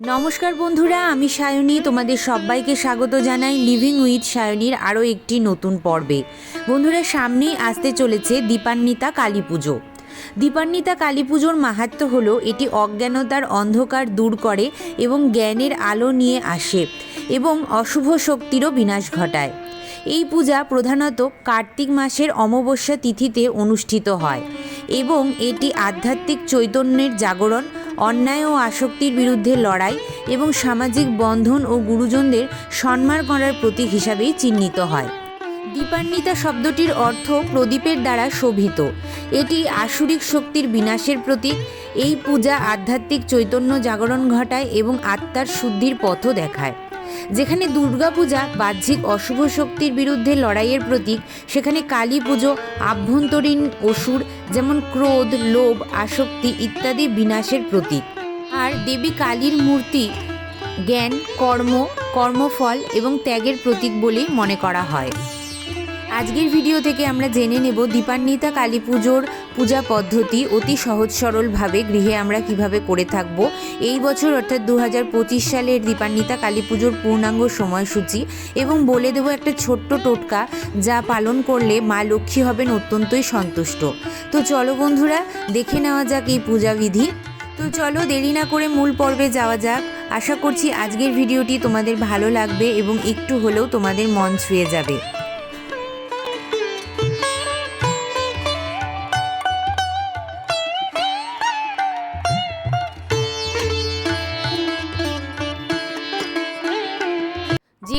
নমস্কার বন্ধুরা, আমি সায়নী। তোমাদের সবাইকে স্বাগত জানাই লিভিং উইথ সায়নীর আরও একটি নতুন পর্বে। বন্ধুরা, সামনেই আসতে চলেছে দীপান্বিতা কালী পুজো। দীপান্বিতা কালী পুজোর মাহাত্ম্য হলো, এটি অজ্ঞানতার অন্ধকার দূর করে এবং জ্ঞানের আলো নিয়ে আসে এবং অশুভ শক্তিরও বিনাশ ঘটায়। এই পূজা প্রধানত কার্তিক মাসের অমাবস্যা তিথিতে অনুষ্ঠিত হয় এবং এটি আধ্যাত্মিক চৈতন্যের জাগরণ অন্যায় ও আসক্তির বিরুদ্ধে লড়াই এবং সামাজিক বন্ধন ও গুরুজনদের সম্মান করার প্রতীক হিসাবেই চিহ্নিত হয়। দীপান্বিতা শব্দটির অর্থ প্রদীপের দ্বারা শোভিত। এটি আসুরিক শক্তির বিনাশের প্রতীক। এই পূজা আধ্যাত্মিক চৈতন্য জাগরণ ঘটায় এবং আত্মার শুদ্ধির পথও দেখায়। যেখানে দুর্গাপূজা বাহ্যিক অশুভ শক্তির বিরুদ্ধে লড়াইয়ের প্রতীক, সেখানে কালী পুজো, আভ্যন্তরীণ অসুর যেমন ক্রোধ, লোভ, আসক্তি ইত্যাদি বিনাশের প্রতীক। আর দেবী কালীর মূর্তি জ্ঞান, কর্ম, কর্মফল এবং ত্যাগের প্রতীক বলেই মনে করা হয়। আজকের ভিডিও থেকে আমরা জেনে নেব দীপান্বিতা কালী পুজোর পূজা পদ্ধতি অতি সহজ সরলভাবে গৃহে আমরা কীভাবে করে থাকব। এই বছর অর্থাৎ দু হাজার পঁচিশ সালের দীপান্বিতা কালী পুজোর পূর্ণাঙ্গ সময়সূচি এবং বলে দেবো একটা ছোট্ট টোটকা যা পালন করলে মা লক্ষ্মী হবেন অত্যন্তই সন্তুষ্ট। তো চলো বন্ধুরা, দেখে নেওয়া যাক এই পূজাবিধি তো চলো দেরি না করে মূল পর্বে যাওয়া যাক। আশা করছি আজকের ভিডিওটি তোমাদের ভালো লাগবে এবং একটু হলেও তোমাদের মন ছুঁয়ে যাবে।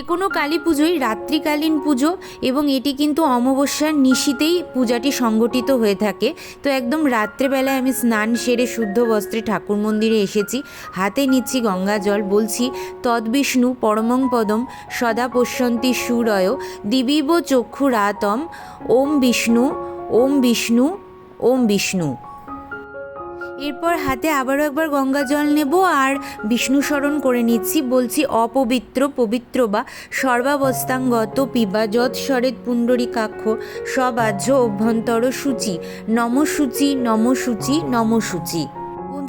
যে কোনো কালী পুজোই রাত্রিকালীন পুজো এবং এটি কিন্তু অমাবস্যার নিশীতেই পূজাটি সংগঠিত হয়ে থাকে। তো একদম রাত্রেবেলায় আমি স্নান সেরে শুদ্ধ বস্ত্রে ঠাকুর মন্দিরে এসেছি। হাতে নিচ্ছি গঙ্গা জল, বলছি তদ্বিষ্ণু পরমং পদম, সদা পশ্যন্তি সুরয়, দিবিব চক্ষু রাতম ওম বিষ্ণু ওম বিষ্ণু ওম বিষ্ণু। এরপর হাতে আবারও একবার গঙ্গা জল নেব আর বিষ্ণু স্মরণ করে নিচ্ছি, বলছি অপবিত্র পবিত্র বা সর্বাবস্থাঙ্গত পিবা যৎ স্বরেত সব সবাহ্য অভ্যন্তর সূচি নমসূচি নমসূচি নমসূচি।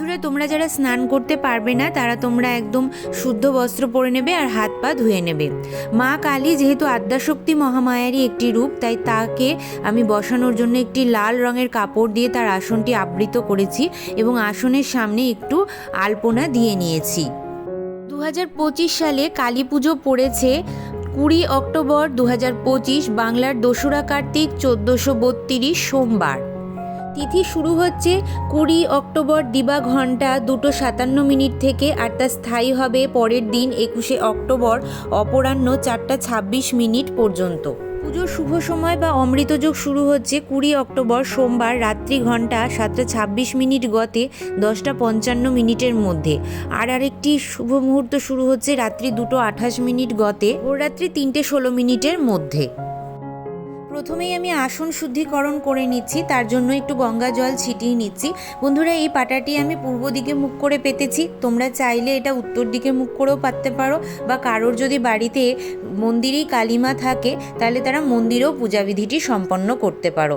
বন্ধুরা তোমরা যারা স্নান করতে পারবে না, তারা তোমরা একদম শুদ্ধ বস্ত্র পরে নেবে আর হাত পা ধুয়ে নেবে। মা কালী যেহেতু আদ্যাশক্তি মহামায়ারই একটি রূপ, তাই তাকে আমি বসানোর জন্য একটি লাল রঙের কাপড় দিয়ে তার আসনটি আবৃত করেছি এবং আসনের সামনে একটু আলপনা দিয়ে নিয়েছি। দু হাজার পঁচিশ সালে কালী পুজো পড়েছে কুড়ি অক্টোবর দু হাজার পঁচিশ, বাংলার দোসরা কার্তিক চোদ্দোশো সোমবার। তিথি শুরু হচ্ছে কুড়ি অক্টোবর দিবা ঘণ্টা দুটো সাতান্ন মিনিট থেকে আর তা স্থায়ী হবে পরের দিন একুশে অক্টোবর অপরাহ্ন চারটা ছাব্বিশ মিনিট পর্যন্ত। পুজোর শুভ সময় বা অমৃতযোগ শুরু হচ্ছে কুড়ি অক্টোবর সোমবার রাত্রি ঘণ্টা সাতটা ছাব্বিশ মিনিট গতে দশটা পঞ্চান্ন মিনিটের মধ্যে। আর আরেকটি শুভ মুহূর্ত শুরু হচ্ছে রাত্রি দুটো আঠাশ মিনিট গতে ভোররাত্রি তিনটে ষোলো মিনিটের মধ্যে। প্রথমেই আমি আসন শুদ্ধিকরণ করে নিচ্ছি, তার জন্য একটু গঙ্গা জল ছিটিয়ে নিচ্ছি। বন্ধুরা, এই পাটাটি আমি পূর্ব দিকে মুখ করে পেতেছি। তোমরা চাইলে এটা উত্তর দিকে মুখ করেও পাততে পারো বা কারোর যদি বাড়িতে মন্দিরেই কালিমা থাকে, তাহলে তারা মন্দিরেও পূজাবিধিটি সম্পন্ন করতে পারো।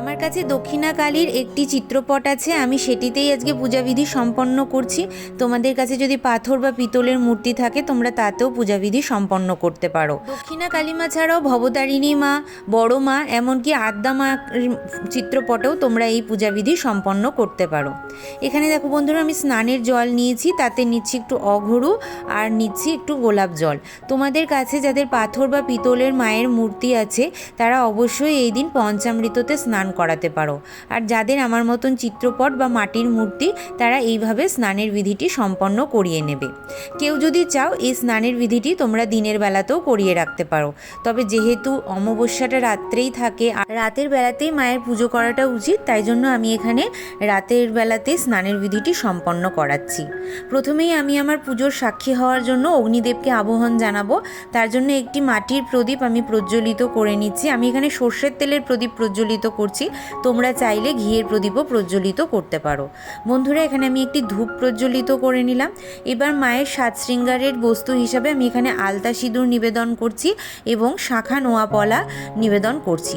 আমার কাছে দক্ষিণা কালীর একটি চিত্রপট আছে, আমি সেটিতেই আজকে পূজাবিধি সম্পন্ন করছি। তোমাদের কাছে যদি পাথর বা পিতলের মূর্তি থাকে, তোমরা তাতেও পূজাবিধি সম্পন্ন করতে পারো। দক্ষিণা কালীমা ছাড়াও ভবতারিণী মা, বড় মা, এমনকি আদ্যা মা চিত্রপটেও তোমরা এই পূজাবিধি সম্পন্ন করতে পারো। এখানে দেখো বন্ধুরা, আমি স্নানের জল নিয়েছি, তাতে নিচ্ছি একটু অঘরু আর নিচ্ছি একটু গোলাপ জল। তোমাদের কাছে যাদের পাথর বা পিতলের মায়ের মূর্তি আছে, তারা অবশ্যই এই দিন পঞ্চামৃততে স্নান করাতে পারো। আর যাদের আমার মতন চিত্রপট বা মাটির মূর্তি, তারা এইভাবে স্নানের বিধিটি সম্পন্ন করিয়ে নেবে। কেউ যদি চাও, এই স্নানের বিধিটি তোমরা দিনের বেলাতেও করিয়ে রাখতে পারো। তবে যেহেতু অমাবস্যাটা রাত্রেই থাকে, আর রাতের বেলাতেই মায়ের পুজো করাটা উচিত, তাই জন্য আমি এখানে রাতের বেলাতে স্নানের বিধিটি সম্পন্ন করাচ্ছি। প্রথমেই আমি আমার পুজোর সাক্ষী হওয়ার জন্য অগ্নিদেবকে আবহন জানাব। তার জন্য একটি মাটির প্রদীপ আমি প্রজ্বলিত করে নিচ্ছি। আমি এখানে সর্ষের তেলের প্রদীপ প্রজ্বলিত করছি। করছি, তোমরা চাইলে ঘিয়ের প্রদীপও প্রজ্বলিত করতে পারো। বন্ধুরা, এখানে আমি একটি ধূপ প্রজ্বলিত করে নিলাম। এবার মায়ের সাত শৃঙ্গারের বস্তু হিসাবে আমি এখানে আলতা সিঁদুর নিবেদন করছি এবং শাখা নোয়াপলা নিবেদন করছি।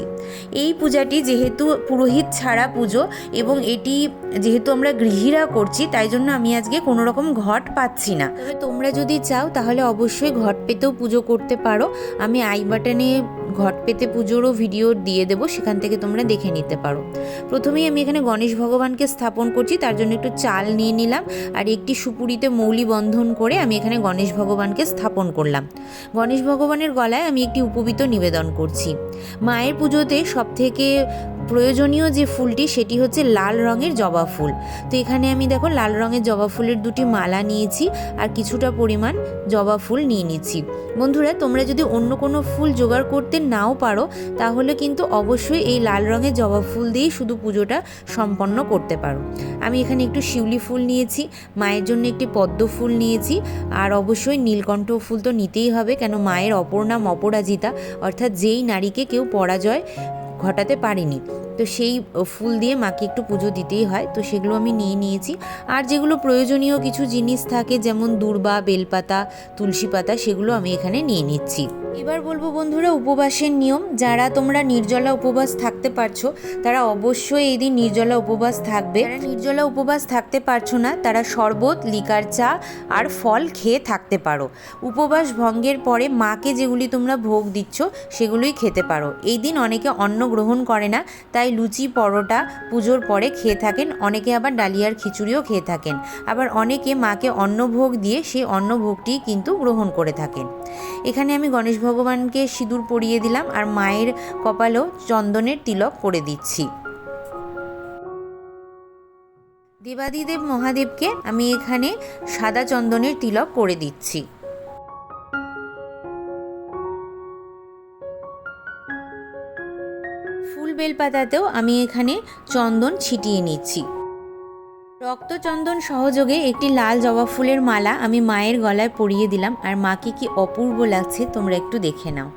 এই পূজাটি যেহেতু পুরোহিত ছাড়া পুজো এবং এটি যেহেতু আমরা গৃহীরা করছি, তাই জন্য আমি আজকে কোনো রকম ঘট পাচ্ছি না। তবে তোমরা যদি চাও, তাহলে অবশ্যই ঘট পেতেও পুজো করতে পারো। আমি আই বাটনে ঘট পেতে পুজোরও ভিডিও দিয়ে দেবো, সেখান থেকে তোমরা দেখে নিতে পারো। প্রথমেই আমি এখানে গণেশ ভগবানকে স্থাপন করছি, তার জন্য একটু চাল নিয়ে নিলাম আর একটি সুপুরিতে মৌলি বন্ধন করে আমি এখানে গণেশ ভগবানকে স্থাপন করলাম। গণেশ ভগবানের গলায় আমি একটি উপবিত নিবেদন করছি। মায়ের পুজোতে সবথেকে প্রয়োজনীয় যে ফুলটি সেটি হচ্ছে লাল রঙের জবা ফুল। তো এখানে আমি দেখো লাল রঙের জবা ফুলের দুটি মালা নিয়েছি আর কিছুটা পরিমাণ জবা ফুল নিয়ে নিচ্ছি। বন্ধুরা, তোমরা যদি অন্য কোনো ফুল জোগাড় করতে নাও পারো, তাহলে কিন্তু অবশ্যই এই লাল রঙের জবা ফুল দিয়েই শুধু পুজোটা সম্পন্ন করতে পারো। আমি এখানে একটু শিউলি ফুল নিয়েছি, মায়ের জন্য একটি পদ্ম ফুল নিয়েছি, আর অবশ্যই নীলকণ্ঠ ফুল তো নিতেই হবে, কেন মায়ের অপর নাম অপরাজিতা, অর্থাৎ যেই নারীকে কেউ পরাজয় ঘটাতে পারেনি। তো সেই ফুল দিয়ে মাকে একটু পুজো দিতেই হয়। তো সেগুলো আমি নিয়ে নিয়েছি। আর যেগুলো প্রয়োজনীয় কিছু জিনিস থাকে, যেমন দূর্বা, বেলপাতা, তুলসী পাতা, সেগুলো আমি এখানে নিয়ে নিচ্ছি। এবার বলব বন্ধুরা উপবাসের নিয়ম। যারা তোমরা নির্জলা উপবাস থাকতে পারছ, তারা অবশ্যই এই দিন নির্জলা উপবাস থাকবে। নির্জলা উপবাস থাকতে পারছ না, তারা শরবত, লিকার চা আর ফল খেয়ে থাকতে পারো। উপবাস ভঙ্গের পরে মাকে যেগুলি তোমরা ভোগ দিচ্ছ, সেগুলোই খেতে পারো। এই দিন অনেকে অন্ন গ্রহণ করে না, তাই লুচি পরোটা পুজোর পরে খেয়ে থাকেন। অনেকে আবার ডালিয়ার খিচুড়িও খেয়ে থাকেন। আবার অনেকে মাকে অন্নভোগ দিয়ে সেই অন্নভোগটি কিন্তু গ্রহণ করে থাকেন। এখানে আমি গণেশ ভগবানকে সিঁদুর পরিয়ে দিলাম আর মায়ের কপালেও চন্দনের তিলক করে দিচ্ছি। দেবাদিদেব মহাদেবকে আমি এখানে সাদা চন্দনের তিলক করে দিচ্ছি। বেলপাতাতেও আমি এখানে চন্দন ছিটিয়ে নিচ্ছি। রক্তচন্দন সহযোগে একটি লাল জবা ফুলের মালা আমি মায়ের গলায় পরিয়ে দিলাম, আর মাকে কি অপূর্ব লাগছে তোমরা একটু দেখে নাও।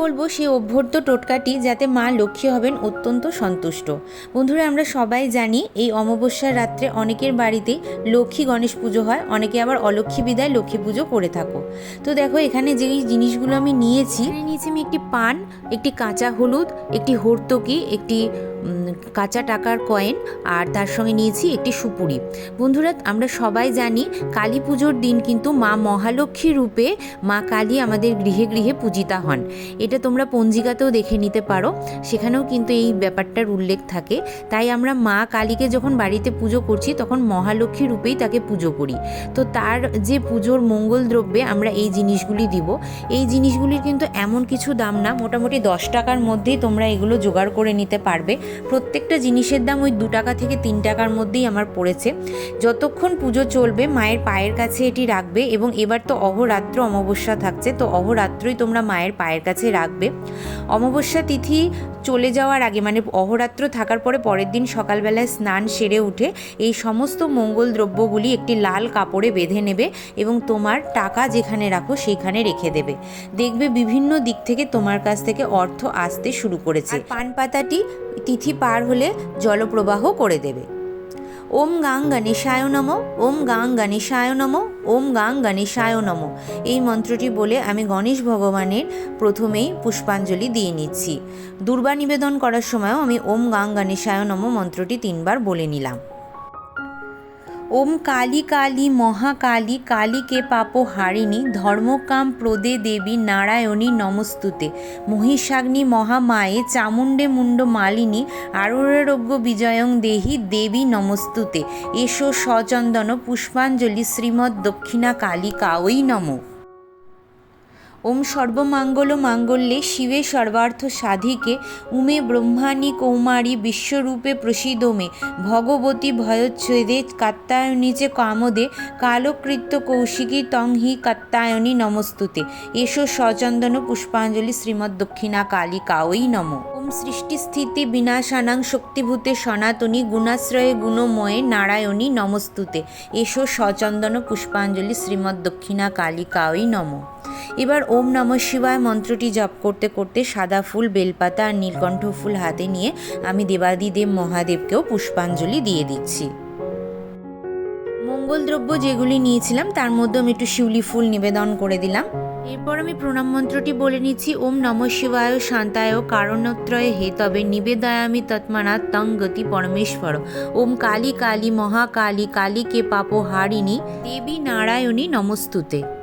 বলব সেই অভ্যর্থ টোটকাটি যাতে মা লক্ষ্মী হবেন অত্যন্ত সন্তুষ্ট। বন্ধুরা, আমরা সবাই জানি এই অমাবস্যার রাত্রে অনেকের বাড়িতে লক্ষ্মী গণেশ পুজো হয়, অনেকে আবার অলক্ষ্মী বিদায় লক্ষ্মী পুজো করে থাকো। তো দেখো, এখানে যে জিনিসগুলো আমি নিয়েছি নিয়েছি আমি একটি পান, একটি কাঁচা হলুদ, একটি হর্তকি, একটি কাঁচা টাকার কয়েন আর তার সঙ্গে নিয়েছি একটি সুপুরি। বন্ধুরা, আমরা সবাই জানি কালী পুজোর দিন কিন্তু মা মহালক্ষ্মী রূপে মা কালী আমাদের গৃহে গৃহে পূজিতা হন। এটা তোমরা পঞ্জিকাতেও দেখে নিতে পারো। সেখানেও কিন্তু এই ব্যাপারটার উল্লেখ থাকে। তাই আমরা মা কালীকে যখন বাড়িতে পুজো করছি, তখন মহালক্ষ্মী রূপেই তাকে পুজো করি। তো তার যে পুজোর মঙ্গল দ্রব্যে আমরা এই জিনিসগুলি দিব। এই জিনিসগুলির কিন্তু এমন কিছু দাম না, মোটামুটি দশ টাকার মধ্যেই তোমরা এগুলো জোগাড় করে নিতে পারবে। প্রত্যেকটা জিনিসের দাম ওই দু টাকা থেকে তিন টাকার মধ্যেই আমার পড়েছে। যতক্ষণ পুজো চলবে, মায়ের পায়ের কাছে এটি রাখবে এবং এবার তো অহরাত্র অমাবস্যা থাকছে, তো অহরাত্রই তোমরা মায়ের পায়ের কাছে রাখবে। অমাবস্যা তিথি চলে যাওয়ার আগে মানে অহরাত্র থাকার পরে পরের দিন সকালবেলায় স্নান সেরে উঠে এই সমস্ত মঙ্গল দ্রব্যগুলি একটি লাল কাপড়ে বেঁধে নেবে এবং তোমার টাকা যেখানে রাখো সেইখানে রেখে দেবে। দেখবে বিভিন্ন দিক থেকে তোমার কাছ থেকে অর্থ আসতে শুরু করেছে। পান পাতাটি তিথি পার হলে জলপ্রবাহ করে দেবে। ওম গাং গণেশায় নম, ওম গাং গণেশায় নম, ওম গাং গণেশায় নম। এই মন্ত্রটি বলে আমি গণেশ ভগবানের প্রথমেই পুষ্পাঞ্জলি দিয়ে নিচ্ছি। দুর্বা নিবেদন করার সময়ও আমি ওম গাং গণেশায় নম মন্ত্রটি তিনবার বলে নিলাম। ওম কালী কালী মহাকালী কালীকে পাপ হারিণী, ধর্মকাম প্রদে দেবী, নারায়ণী নমস্তুতে। মহিষাগ্নি মহামায়ে, চামুণ্ডে মুণ্ড মালিনী আরোরারোগ্য বিজয়ং দেহি দেবী নমস্তুতে। এসো সচন্দন পুষ্পাঞ্জলি শ্রীমৎ দক্ষিণা কালিকা ওই নমঃ। ওম সর্বমাঙ্গল মাঙ্গল্যে শিবে সর্বার্থ সাধিকে, উমে ব্রহ্মাণী কৌমারী বিশ্বরূপে প্রসিদমে ভগবতী ভয়চ্ছেদে কাত্তায়নী চে কামদে, কালকৃত্য কৌশিকী তং হি কাত্তায়নী নমস্তুতে। এসো সচন্দন পুষ্পাঞ্জলি শ্রীমৎ দক্ষিণা কালী কাওই নম। ওম সৃষ্টিস্থিতি বিনাশানাং শক্তিভূতে সনাতনী গুণাশ্রয়ে গুণময়ে নারায়ণী নমস্তুতে। এসো সচন্দন পুষ্পাঞ্জলি শ্রীমৎ দক্ষিণা কালী কাওই নম। এবার ওম নম শিবায় মন্ত্রটি জপ করতে করতে সাদা ফুল, বেলপাতা আর নীলকণ্ঠ ফুল হাতে নিয়ে আমি দেবাদিদেব মহাদেবকেও পুষ্পাঞ্জলি দিয়ে দিচ্ছি। মঙ্গলদ্রব্য যেগুলি নিয়েছিলাম, তার মধ্যে আমি একটু শিউলি ফুল নিবেদন করে দিলাম। এরপর আমি প্রণাম মন্ত্রটি বলে নিচ্ছি, ওম নম শিবায় শান্তায় কারণত্রয় হে তবে নিবেদয়ামি তৎমানা তং গতি পরমেশ্বর। ওম কালী কালী মহাকালী কালীকে পাপ হারিণী দেবী নারায়ণী নমস্তুতে।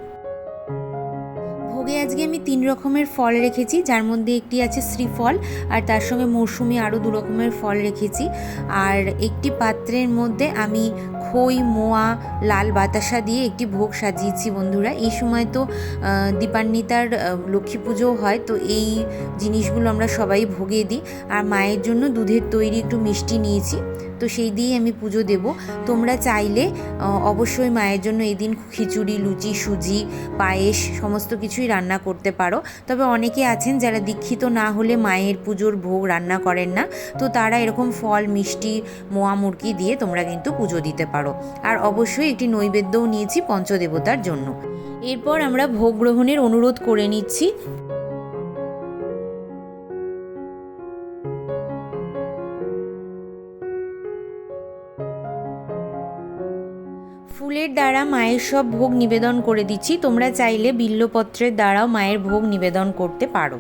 ভোগে আজকে আমি তিন রকমের ফল রেখেছি, যার মধ্যে একটি আছে শ্রীফল আর তার সঙ্গে মৌসুমি আরও দু রকমের ফল রেখেছি। আর একটি পাত্রের মধ্যে আমি খই, মোয়া, লাল বাতাসা দিয়ে একটি ভোগ সাজিয়েছি বন্ধুরা। এই সময় তো দীপান্বিতার লক্ষ্মী পুজোও হয়, তো এই জিনিসগুলো আমরা সবাই ভোগে দিই। আর মায়ের জন্য দুধের তৈরি একটু মিষ্টি নিয়েছি। তো সেই দিয়েই আমি পুজো দেব। তোমরা চাইলে অবশ্যই মায়ের জন্য এই দিন খিচুড়ি, লুচি, সুজি, পায়েস সমস্ত কিছুই রান্না করতে পারো। তবে অনেকে আছেন যারা দীক্ষিত না হলে মায়ের পুজোর ভোগ রান্না করেন না। তো তারা এরকম ফল, মিষ্টি, মোয়া, মুরগি দিয়ে তোমরা কিন্তু পুজো দিতে পারো। আর অবশ্যই একটি নৈবেদ্যও নিয়েছি পঞ্চদেবতার জন্য। এরপর আমরা ভোগ গ্রহণের অনুরোধ করে নিচ্ছি। ফুলের দ্বারা মায়ের সব ভোগ নিবেদন করে দিচ্ছি। তোমরা চাইলে বিল্লপত্রের দ্বারাও মায়ের ভোগ নিবেদন করতে পারো।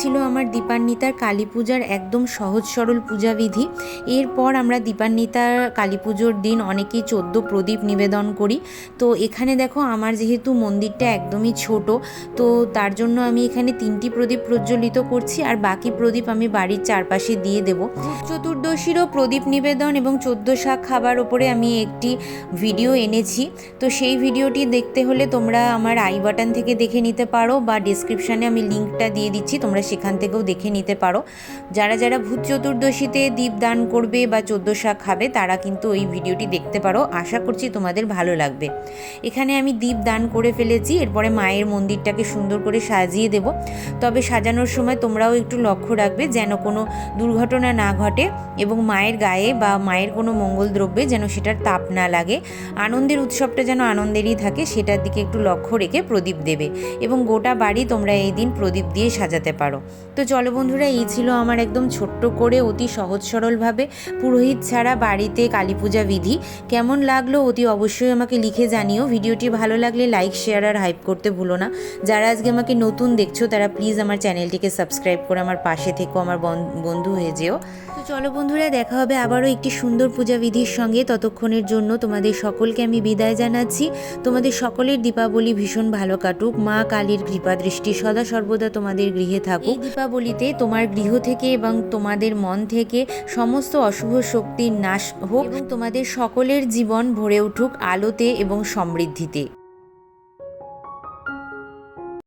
ছিল আমার দীপান্বিতার কালী পূজার একদম সহজ সরল পূজাবিধি। এরপর আমরা দীপান্বিতার কালী পুজোর দিন অনেকেই চোদ্দ প্রদীপ নিবেদন করি। তো এখানে দেখো আমার যেহেতু মন্দিরটা একদমই ছোট, তো তার জন্য আমি এখানে তিনটি প্রদীপ প্রজ্বলিত করছি আর বাকি প্রদীপ আমি বাড়ির চারপাশে দিয়ে দেব। চতুর্দশীরও প্রদীপ নিবেদন এবং চোদ্দ শাক খাবার ওপরে আমি একটি ভিডিও এনেছি। তো সেই ভিডিওটি দেখতে হলে তোমরা আমার আই বাটন থেকে দেখে নিতে পারো বা ডিসক্রিপশানে আমি লিঙ্কটা দিয়ে দিচ্ছি, তোমরা সেখান থেকেও দেখে নিতে পারো। যারা যারা ভূত চতুর্দশীতে দীপ দান করবে বা চোদ্দ শাক খাবে, তারা কিন্তু ওই ভিডিওটি দেখতে পারো। আশা করছি তোমাদের ভালো লাগবে। এখানে আমি দীপ দান করে ফেলেছি, এরপরে মায়ের মন্দিরটাকে সুন্দর করে সাজিয়ে দেব। তবে সাজানোর সময় তোমরাও একটু লক্ষ্য রাখবে যেন কোনো দুর্ঘটনা না ঘটে এবং মায়ের গায়ে বা মায়ের কোনো মঙ্গল দ্রব্যে যেন সেটার তাপ না লাগে। আনন্দের উৎসবটা যেন আনন্দেরই থাকে, সেটার দিকে একটু লক্ষ্য রেখে প্রদীপ দেবে এবং গোটা বাড়ি তোমরা এই দিন প্রদীপ দিয়ে সাজাতে পারো। তো চলো বন্ধুরা, এই ছিল আমার একদম ছোট্ট করে অতি সহজ সরলভাবে পুরোহিত ছাড়া বাড়িতে কালী পূজা বিধি। কেমন লাগল অতি অবশ্যই আমাকে লিখে জানিও। ভিডিওটি ভালো লাগলে লাইক শেয়ার আর হাইপ করতে ভুলো না। যারা আজকে আমাকে নতুন দেখছ, তারা প্লিজ আমার চ্যানেলটিকে সাবস্ক্রাইব করে আমার পাশে থেকো, আমার বন- বন্ধু হয়ে যেও। তো চলো বন্ধুরা, দেখা হবে আবারও একটি সুন্দর পূজা বিধির সঙ্গে। ততক্ষণের জন্য তোমাদের সকলকে আমি বিদায় জানাচ্ছি। তোমাদের সকলের দীপাবলি ভীষণ ভালো কাটুক। মা কালীর কৃপা দৃষ্টি সদা সর্বদা তোমাদের গৃহে থাকুক। এই দীপাবলিতে তোমার গৃহ থেকে এবং তোমাদের মন থেকে সমস্ত অশুভ শক্তির নাশ হোক এবং তোমাদের সকলের জীবন ভরে উঠুক আলোতে এবং সমৃদ্ধিতে।